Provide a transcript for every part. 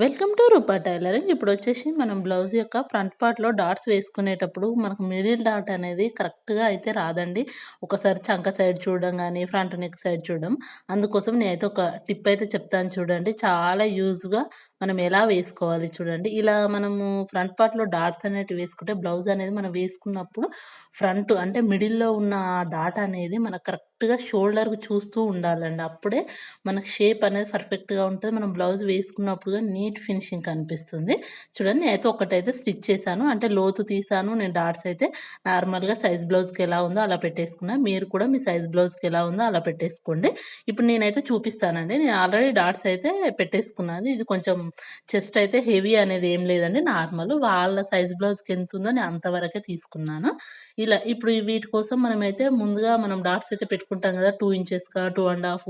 Welcome to Roopa tailoring ఇప్పుడు వచ్చేసి మనం బ్లౌజ్ యొక్క ఫ్రంట్ పార్ట్లో డాట్స్ వేసుకునేటప్పుడు మనకు మిడిల్ డాట్ అనేది కరెక్ట్గా అయితే రాదండి. ఒకసారి చంక సైడ్ చూడడం కానీ ఫ్రంట్ నెక్ సైడ్ చూడడం. అందుకోసం నేనైతే ఒక టిప్ అయితే చెప్తాను చూడండి. చాలా యూజ్గా మనం ఎలా వేసుకోవాలి చూడండి. ఇలా మనము ఫ్రంట్ పార్ట్లో డాట్స్ అనేవి వేసుకుంటే బ్లౌజ్ అనేది మనం వేసుకున్నప్పుడు ఫ్రంట్ అంటే మిడిల్లో ఉన్న ఆ డాట్ అనేది మనకు కరెక్ట్గా షోల్డర్కి చూస్తూ ఉండాలండి. అప్పుడే మనకు షేప్ అనేది పర్ఫెక్ట్గా ఉంటుంది. మనం బ్లౌజ్ వేసుకున్నప్పుడు నీట్ ఫినిషింగ్ కనిపిస్తుంది. చూడండి అయితే ఒకటైతే స్టిచ్ చేశాను. అంటే లోతు తీసాను నేను డాట్స్ అయితే నార్మల్గా సైజ్ బ్లౌజ్కి ఎలా ఉందో అలా పెట్టేసుకున్నా. మీరు కూడా మీ సైజ్ బ్లౌజ్కి ఎలా ఉందో అలా పెట్టేసుకోండి. ఇప్పుడు నేనైతే చూపిస్తానండి. నేను ఆల్రెడీ డాట్స్ అయితే పెట్టేసుకున్నాను. ఇది కొంచెం చెస్ట్ అయితే హెవీ అనేది ఏం లేదండి. నార్మల్ వాళ్ళ సైజ్ బ్లౌజ్కి ఎంత ఉందో నేను అంతవరకే తీసుకున్నాను. ఇలా ఇప్పుడు వీటి కోసం మనమైతే ముందుగా మనం డాట్స్ అయితే పెట్టుకుంటాం కదా టూ ఇంచెస్గా టూ అండ్ హాఫ్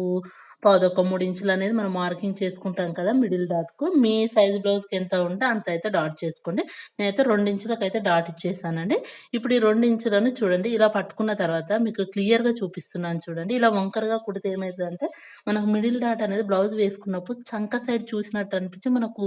పాదొక మూడు ఇంచులు అనేది మనం మార్కింగ్ చేసుకుంటాం కదా మిడిల్ డాట్కు. మీ సైజ్ బ్లౌజ్కి ఎంత ఉంటే అంత అయితే డాట్ చేసుకోండి. నేనైతే రెండు ఇంచులకు అయితే డాట్ ఇచ్చేసానండి. ఇప్పుడు ఈ రెండు ఇంచులను చూడండి ఇలా పట్టుకున్న తర్వాత మీకు క్లియర్గా చూపిస్తున్నాను చూడండి. ఇలా వంకరగా కుడితే ఏమవుతుందంటే మనకు మిడిల్ డాట్ అనేది బ్లౌజ్ వేసుకున్నప్పుడు చంక సైడ్ చూసినట్టు అనిపించి మనకు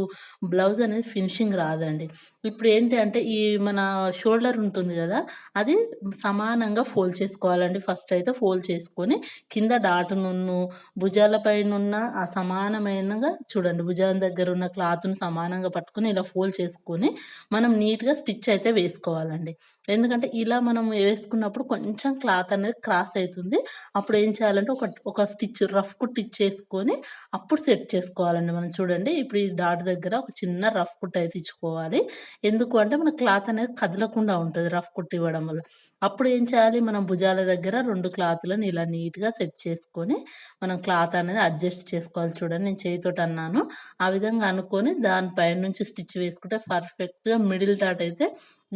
బ్లౌజ్ అనేది ఫినిషింగ్ రాదండి. ఇప్పుడు ఏంటి అంటే ఈ మన షోల్డర్ ఉంటుంది కదా అది సమానంగా ఫోల్డ్ చేసుకోవాలండి. ఫస్ట్ అయితే ఫోల్డ్ చేసుకొని కింద డాట్ నున్ను భుజాల పైన ఉన్న ఆ సమానమైనగా చూడండి భుజాల దగ్గర ఉన్న క్లాత్ను సమానంగా పట్టుకొని ఇలా ఫోల్డ్ చేసుకొని మనం నీట్గా స్టిచ్ అయితే వేసుకోవాలండి. ఎందుకంటే ఇలా మనం వేసుకున్నప్పుడు కొంచెం క్లాత్ అనేది క్రాస్ అవుతుంది. అప్పుడు ఏం చేయాలంటే ఒక ఒక స్టిచ్ రఫ్ కుట్ ఇచ్చేసుకొని అప్పుడు సెట్ చేసుకోవాలండి మనం. చూడండి ఇప్పుడు ఈ డాట్ దగ్గర ఒక చిన్న రఫ్ కుట్ అయితే ఇచ్చుకోవాలి. ఎందుకు అంటే మన క్లాత్ అనేది కదలకుండా ఉంటుంది రఫ్ కుట్ ఇవ్వడం వల్ల. అప్పుడు ఏం చేయాలి? మనం భుజాల దగ్గర రెండు క్లాత్లను ఇలా నీట్గా సెట్ చేసుకొని మనం క్లాత్ అనేది అడ్జస్ట్ చేసుకోవాలి. చూడండి నేను చేతితోటి అన్నాను. ఆ విధంగా అనుకొని దానిపైన నుంచి స్టిచ్ వేసుకుంటే పర్ఫెక్ట్గా మిడిల్ డాట్ అయితే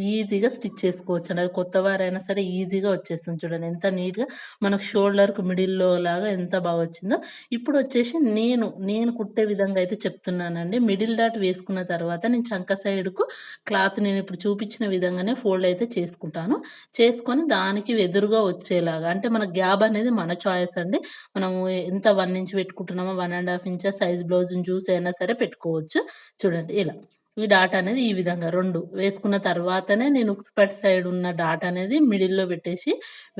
ఈజీగా స్టిచ్ చేసుకోవచ్చు అండి అది కొత్త వారైనా సరే ఈజీగా వచ్చేస్తుంది చూడండి. ఎంత నీట్గా మనకు షోల్డర్కు మిడిల్లో లాగా ఎంత బాగా వచ్చిందో. ఇప్పుడు వచ్చేసి నేను నేను కుట్టే విధంగా అయితే చెప్తున్నానండి. మిడిల్ డాట్ వేసుకున్న తర్వాత నేను చంక సైడ్కు క్లాత్ నేను ఇప్పుడు చూపించిన విధంగానే ఫోల్డ్ అయితే చేసుకుంటాను. చేసుకొని దానికి ఎదురుగా వచ్చేలాగా అంటే మన గ్యాప్ అనేది మన చాయిస్ అండి. మనము ఎంత one inch పెట్టుకుంటున్నామో one and half inch size బ్లౌజ్ని చూసి అయినా సరే పెట్టుకోవచ్చు. చూడండి ఇలా. ఈ డాట్ అనేది ఈ విధంగా రెండు వేసుకున్న తర్వాతనే నేను ఉక్స్పట్ సైడ్ ఉన్న డాట్ అనేది మిడిల్లో పెట్టేసి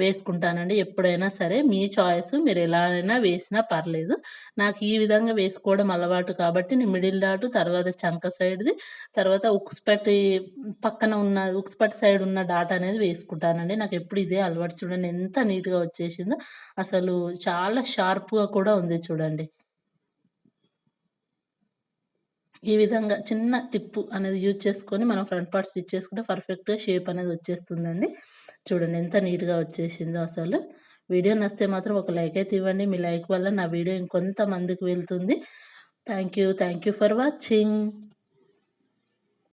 వేసుకుంటానండి. ఎప్పుడైనా సరే మీ చాయిస్ మీరు ఎలా అయినా వేసినా పర్లేదు. నాకు ఈ విధంగా వేసుకోవడం అలవాటు కాబట్టి నేను మిడిల్ డాట్ తర్వాత చంక సైడ్ది తర్వాత ఉక్స్పట్ పక్కన ఉన్న ఉక్స్పట్ సైడ్ ఉన్న డాట్ అనేది వేసుకుంటానండి. నాకు ఎప్పుడు ఇదే అలవాటు చూడండి. ఎంత నీట్గా వచ్చేసిందో. అసలు చాలా షార్ప్గా కూడా ఉంది చూడండి. ఈ విధంగా చిన్న టిప్పు అనేది యూజ్ చేసుకొని మనం ఫ్రంట్ పార్ట్ స్టిచ్ చేసుకుంటే పర్ఫెక్ట్గా షేప్ అనేది వచ్చేస్తుందండి. చూడండి ఎంత నీట్గా వచ్చేసిందో అసలు. వీడియో నచ్చితే మాత్రం ఒక లైక్ అయితే ఇవ్వండి. మీ లైక్ వల్ల నా వీడియో ఇంకొంత మందికి వెళ్తుంది. Thank you thank you for watching